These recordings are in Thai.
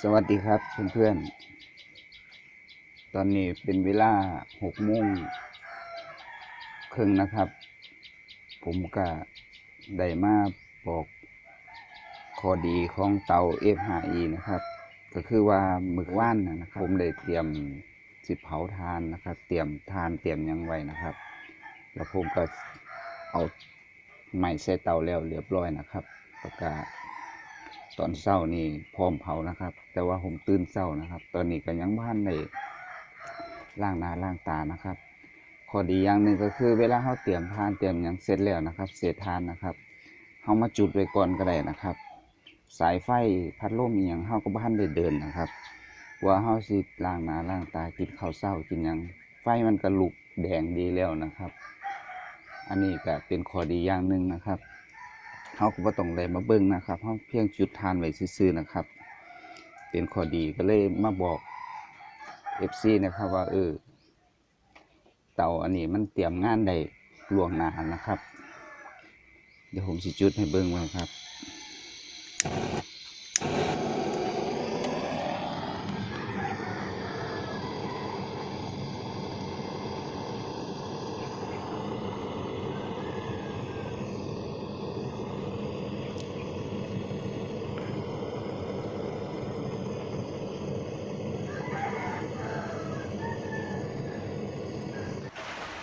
สวัสดีครับเพื่อนๆ ตอนนี้เป็นเวลาหกโมงครึ่งนะครับ ผมก็ได้มาบอกข้อดีของเตา F5E นะครับ ก็คือว่าหมึกว่านนะครับ ผมได้เตรียมสิบเผาทานนะครับ เตรียมทานเตรียมยังไว้นะครับ แล้วผมก็เอาไม้ใส่เตาแล้วเรียบร้อยนะครับแล้วก็ ตอนเช้านี่พร้อมเผานะครับ แต่ว่าผมตื่นเช้านะครับ ตอนนี้ก็ยังบ้านในล่างหนาล่างตานะครับข้อดีอย่างหนึ่งก็คือ เวลาเขาเตรียมทานเตรียมหยังเสร็จแล้วนะครับเศษทานนะครับเขามาจุดไว้ก่อนก็ได้นะครับ สายไฟพัดลมอย่างเขาก็บ้านได้เดินนะครับ ว่าเขาสิล่างหนาล่างตากินข้าวเช้ากินหยังไฟมันก็ลุกแดงดีแล้วนะครับ อันนี้ก็เป็นข้อดีอย่างหนึ่งนะครับ เขาก็บ่ต้องได้มาเบิ่งนะครับเขาเพียงจุดทานไว้ซื่อๆนะครับ เป็นข้อดีก็เลยมาบอก FC นะครับว่าเออเตาอันนี้มันเตรียมงานได้ล่วงหน้านะครับ เดี๋ยวผมสิจุดให้เบิ่งไว้ครับ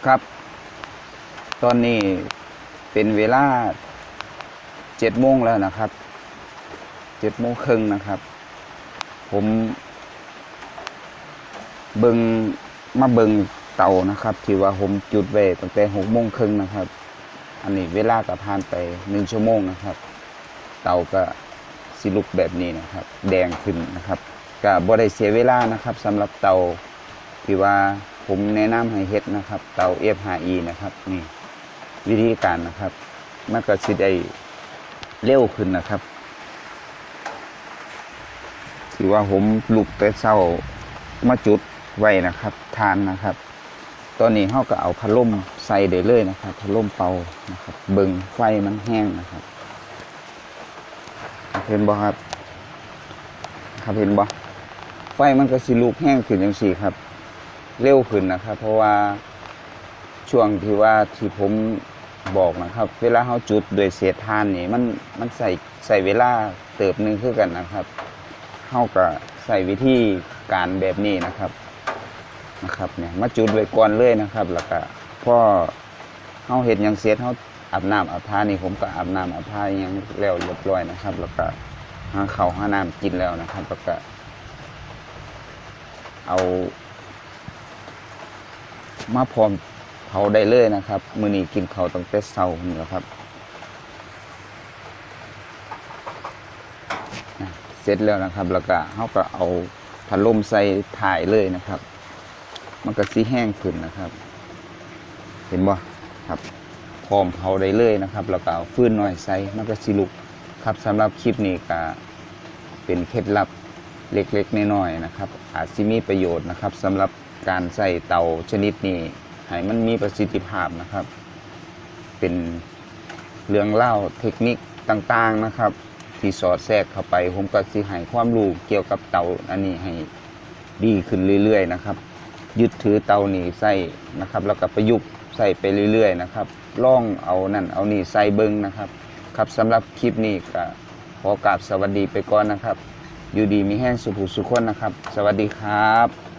ครับ ตอนนี้เป็นเวลาเจ็ดโมงแล้วนะครับเจ็ดโมงครึ่งนะครับ ผมเบิงมาเบิงเตานะครับ ที่ว่าผมจุดไว้ตั้งแต่หกโมงครึ่งนะครับ อันนี้เวลาก็ผ่านไปหนึ่งชั่วโมงนะครับ เตาก็สิลุกแบบนี้นะครับ แดงขึ้นนะครับก็บ่ได้เสียเวลานะครับสำหรับเตาที่ว่า ผมแนะนำให้เฮ็ดนะครับ เตา F5E นะครับนี่วิธีการนะครับมันก็สิได้เร็วขึ้นนะครับที่ว่าผมลุกแต่เช้ามาจุดไว้นะครับทานนะครับ ตอนนี้เขาก็เอาพัดลมใส่ได้เลยนะครับพัดลมเป่านะครับ เบิงไฟมันแห้งนะครับเห็นบ่ครับ ครับเห็นบ่ไฟมันก็สิลุกแห้งขึ้นจังซี่ครับ เร็วขึ้นนะครับ เพราะว่าช่วงที่ว่าที่ผมบอกนะครับ เวลาเขาจุดโดยเศษทานนี่มันมันใส่ใส่เวลาเติบหนึ่งคือกันนะครับเขาก็ใส่วิธีการแบบนี้นะครับนะครับเนี่ยมาจุดไว้ก่อนเลยนะครับ แล้วก็พอเขาเห็นยังเสร็จเขาอาบน้ำอาบท่านี่ผมก็อาบน้ำอาบท่ายังแล้วเรียบร้อยนะครับ แล้วก็หาเขาวหาน้ำกินแล้วนะครับแล้วก็เอา มาพร้อมเผาได้เลยนะครับ มือนี้กินเขาตั้งแต่เช้านี่แหละครับเสร็จแล้วนะครับ แล้วก็เฮาก็เอาพัดลมใส่ถ่ายเลยนะครับ มันก็สิแห้งขึ้นนะครับ เห็นบ่ครับพร้อมเผาได้เลยนะครับ แล้วก็เอาฟื้นหน่อยใส่มันก็สิลุกครับสำหรับคลิปนี้ก็เป็นเคล็ดลับเล็กๆน้อยๆนะครับ อาจสิมีประโยชน์นะครับสำหรับ การใส่เตาชนิดนี้ให้มันมีประสิทธิภาพนะครับ เป็นเรื่องเล่าเทคนิคต่างๆนะครับ ที่สอดแทรกเข้าไปผมก็สิให้ความรู้เกี่ยวกับเตาอันนี้ให้ดีขึ้นเรื่อยๆนะครับ ยึดถือเตานี่ใส่นะครับ แล้วก็ประยุกต์ใส่ไปเรื่อยๆนะครับล่องเอานั่นเอานี่ใส่เบิ้งนะครับ ครับสำหรับคลิปนี้ก็ขอกราบสวัสดีไปก่อนนะครับ อยู่ดีมีแห้งสุภุสุขคนนะครับ สวัสดีครับ